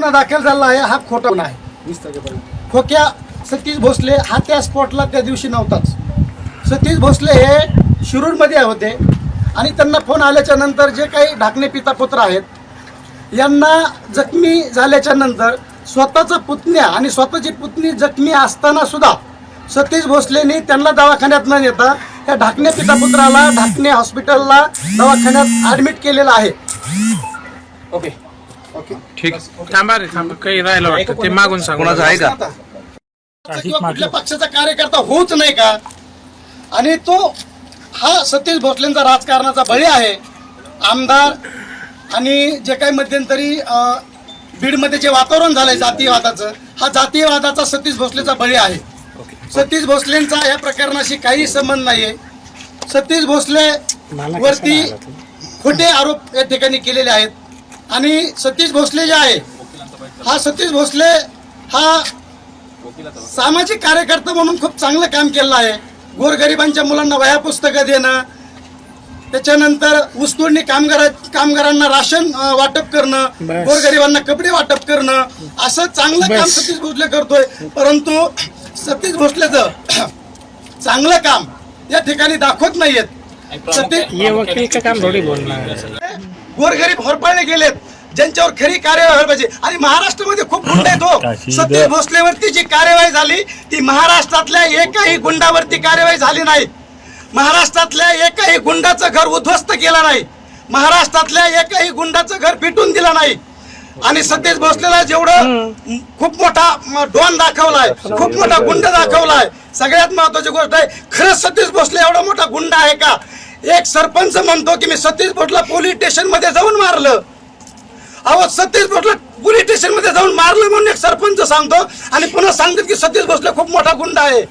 गुन्हा दाखल झाला आहे हा खोटा गुन्हा आहे. खोक्या सतीश भोसले हा त्या स्पॉटला त्या दिवशी नव्हताच. सतीश भोसले हे शिरूरमध्ये होते आणि त्यांना फोन आल्याच्यानंतर जे काही ढाकणे पिता पुत्र आहेत यांना जखमी झाल्याच्यानंतर स्वतःचा पुतण्या आणि स्वतःची पुतणी जखमी असताना सुद्धा सतीश भोसलेनी त्यांना दवाखान्यात न नेता त्या ढाकणे पिता पुत्राला ढाकणे हॉस्पिटलला दवाखान्यात ऍडमिट केलेलं आहे. ओके. ओके. ठीक. थांबा रे थांबा. काही राहिलं वाटतं. ते मागून सांगू. कोणाचं आहे का? किंवा कुठल्या पक्षाचा कार्यकर्ता होऊच नाही का? आणि तो हा सतीश भोसलेंचा राजकारणाचा बळी आहे. आमदार आणि जे काही मध्यंतरी अं, बीडमध्ये जे वातावरण झालंय जातीयवादाचं हा जातीयवादाचा सतीश भोसलेचा बळी आहे. सतीश भोसलेंचा या प्रकरणाशी काही संबंध नाहीये. सतीश भोसले वरती खोटे आरोप या ठिकाणी केलेले आहेत. आणि सतीश भोसले जे आहे हा सतीश भोसले हा सामाजिक कार्यकर्ता म्हणून खूप चांगलं काम केलं आहे. गोरगरिबांच्या मुलांना वह्या पुस्तकं देणं त्याच्यानंतर ऊसतोडणी कामगार कामगारांना राशन वाटप करणं गोरगरिबांना कपडे वाटप करणं असं चांगलं काम सतीश भोसले करतोय. परंतु सतीश भोसलेचं चांगलं काम या ठिकाणी दाखवत नाहीयेत. सतीश ये वकील का काम थोडी बोलणार गोरगरीब होरपळले गेलेत. ज्यांच्यावर खरी कार्यवाही व्हायला पाहिजे. आणि महाराष्ट्रामध्ये खूप गुंड आहेत हो. सतीश भोसलेवरती जी कार्यवाही झाली ती महाराष्ट्रातल्या एकाही गुंडावरती कार्यवाही झाली नाही. महाराष्ट्रातल्या एकाही गुंडाचं घर उद्ध्वस्त केलं नाही. महाराष्ट्रातल्या एकाही गुंडाचं घर पिटून दिलं नाही. आणि सतीश भोसलेला जेवढं खूप मोठा डॉन दाखवलाय खूप मोठा गुंड दाखवलाय सगळ्यात महत्वाची गोष्ट आहे खरंच सतीश भोसले एवढा मोठा गुंड आहे का? एक सरपंच म्हणतो की मी सतीश भोटला पोलीस स्टेशनमध्ये जाऊन मारलं. अहो सतीश भोसले पोलीस स्टेशनमध्ये जाऊन मारलं म्हणून एक सरपंच सांगतो आणि पुन्हा सांगतात की सतीश भोसले खूप मोठा गुंड आहे.